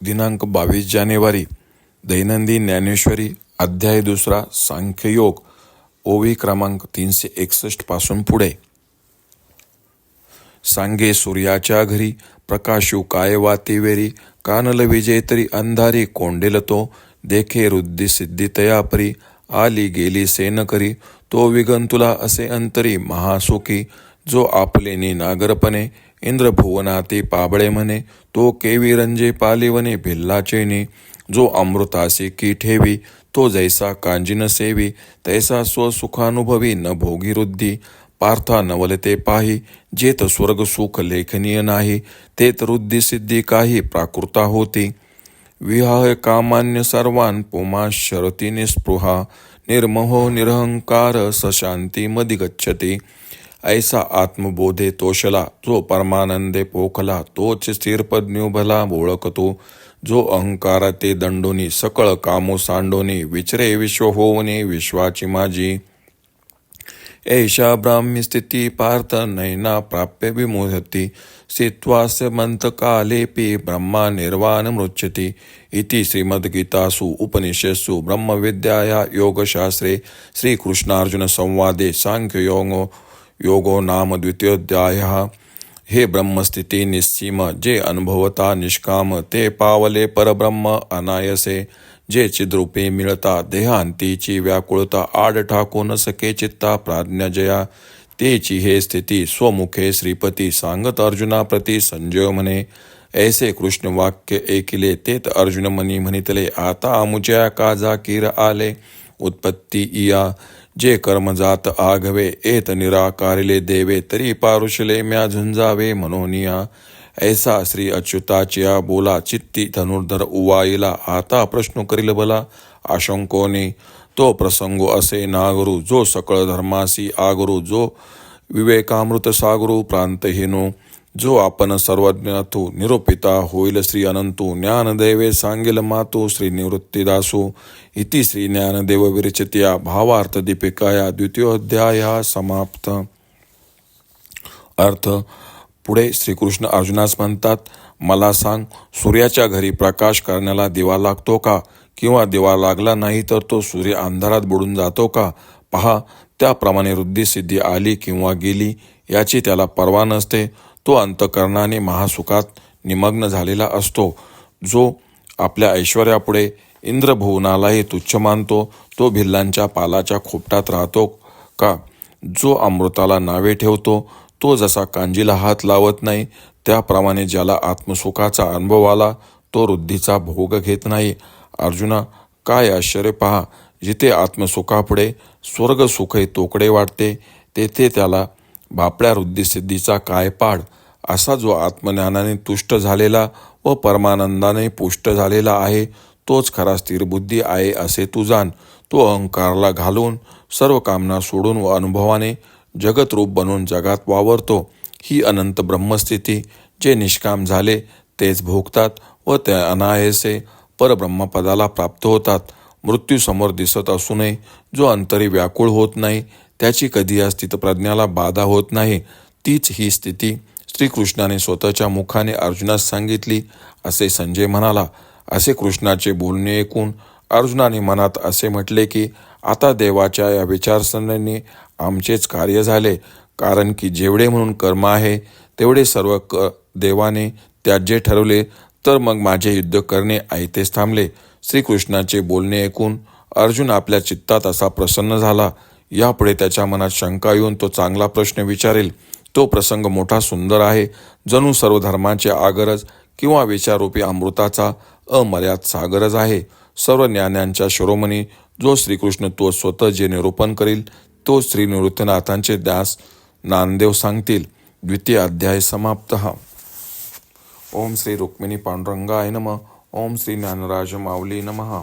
दिनांक बावीस जानेवारी दैनंदिन ज्ञानेश्वरी अध्याय दुसरा सांख्ययोग ओवी क्रमांक तीनशे एकसष्टपासून पुढे. सांगे सूर्याच्या घरी प्रकाशू काय वातीवेरी कानल विजेतरी अंधारी कोंडेल तो देखे रुद्धी सिद्धी तयापरी आली गेली सेन करी तो विगंतुला असे अंतरी महासुखी जो आपले नागरपणे इंद्रभुवनाती पाबळे म्हणे तो केवी रंजे पालिवने भिल्लाचेने जो अमृतासी की ठेवी तो जैसा कांजिन सेवी तैसा स्वसुखानुभवी न भोगी रुद्धी. पार्था नवलते पाही जेत स्वर्ग सुख लेखनीय नाही तेत रुद्धी सिद्धी काही प्राकृता होती. विहाय कामान्य सर्वान पुमा शरती निस्पृहा निर्महो निरहंकार सशांती मदी गच्छती ऐसा आत्मबोधे तोषला जो परमानंदे पोखला तोच स्थिरपज्ञो भला ओळखतो जो अहंकारा ते दंडोनी सकळ कामो सांडोनी विचरे विश्व होवने विश्वाची माझी. ऐशा ब्राह्मी स्थिती पार्थ नैना प्राप्य विमोहती. स्थित्वास्य मंतकालेपि ब्रह्मा निर्वाणमृच्छति इति श्रीमद्गीतासु उपनिषत्सु ब्रह्मविद्याया योगशास्त्रे श्रीकृष्णार्जुनसंवादे साङ्ख्ययोगो योगो नाम द्वितीयोध्यायः हे ब्रह्मस्थिती निस्सीम जे अनुभवता निष्काम ते पावले परब्रह्म अनायसे। जे चिद्रूपे मिळता देहांतीची व्याकुळता आड ठाकून सके चित्ता प्राज्ञजया। तेची हे स्थिती स्वमुखे श्रीपती सांगत अर्जुनाप्रती संजय म्हणे। ऐसे कृष्ण वाक्य ऐकिले तेत अर्जुन मनी म्हणितले आता आमुच्या काजा जाकीर आले। उत्पत्ती इया जे कर्म जात आघवे एत निराकारिले देवे तरी पारुषले म्या झुंजावे मनोनिया ऐसा श्री अच्युताच्या बोला चित्ती धनुर्धर उवाईला आता प्रश्न करील बला आशंकोने तो प्रसंगो असे नागरू जो सकळ धर्मासी आगरू जो विवेकामृत सागरू प्रांतहीनो जो आपण सर्वज्ञातो निरूपिता होईल श्री अनंतू. ज्ञानदेवे सांगेल मातो श्री निवृत्तीदासो इति श्री ज्ञानदेव विरचित्या भावार्थ दीपिकाया द्वितीयोध्याया समाप्त. अर्थ पुढे श्रीकृष्ण अर्जुनास म्हणतात मला सांग सूर्याच्या घरी प्रकाश करण्याला दिवा लागतो का? किंवा दिवा लागला नाही तर तो सूर्य अंधारात बुडून जातो का? पहा त्याप्रमाणे वृद्धिसिद्धी आली किंवा गेली याची त्याला पर्वा नसते. तो अंतकरणाने महासुखात निमग्न झालेला असतो. जो आपल्या ऐश्वर्यापुढे इंद्रभुवनालाही तुच्छ मानतो तो भिल्लांच्या पालाच्या खोपटात राहतो का? जो अमृताला नावे ठेवतो तो जसा कांजीला हात लावत नाही त्याप्रमाणे ज्याला आत्मसुखाचा अनुभव आला तो वृद्धीचा भोग घेत नाही. अर्जुना काय आश्चर्य पहा जिथे आत्मसुखापुढे स्वर्गसुखही तोकडे वाटते तेथे त्याला बापड्या वृद्धिसिद्धीचा काय पाड असा जो आत्मज्ञानाने तुष्ट झालेला व परमानंदाने पुष्ट झालेला आहे तोच खरा स्थिरबुद्धी आहे असे तू जाण. तो अहंकारला घालून सर्व कामना सोडून व अनुभवाने जगतरूप बनून जगात वावरतो. ही अनंत ब्रह्मस्थिती जे निष्काम झाले तेच भोगतात व त्या अनायसे परब्रह्मपदाला प्राप्त होतात. मृत्यूसमोर दिसत असूनही जो अंतरी व्याकुळ होत नाही त्याची कधी या स्थितप्रज्ञाला बाधा होत नाही तीच ही स्थिती श्रीकृष्णाने स्वतःच्या मुखाने अर्जुनास सांगितली असे संजय म्हणाला. असे कृष्णाचे बोलणे ऐकून अर्जुनाने मनात असे म्हटले की आता देवाच्या या विचारसरणीने आमचेच कार्य झाले कारण की जेवढे म्हणून कर्म आहे तेवढे सर्व क देवाने त्याज्य ठरवले तर मग माझे युद्ध करणे ऐतेच थांबले. श्रीकृष्णाचे बोलणे ऐकून अर्जुन आपल्या चित्तात असा प्रसन्न झाला. यापुढे त्याच्या मनात शंका येऊन तो चांगला प्रश्न विचारेल. तो प्रसंग मोठा सुंदर आहे. जणू सर्व धर्मांचे आगरज किंवा विचारूपी अमृताचा अमर्याद सागरज आहे. सर्व ज्ञानांच्या शिरोमणी जो श्रीकृष्ण तो स्वतः जे निरूपण करील तो श्री निवृत्तनाथांचे दास नामदेव सांगतील. द्वितीय अध्याय समाप्त. ओम श्री रुक्मिणी पांडुरंगाय नम. ओम श्री ज्ञानराज माऊली नमः.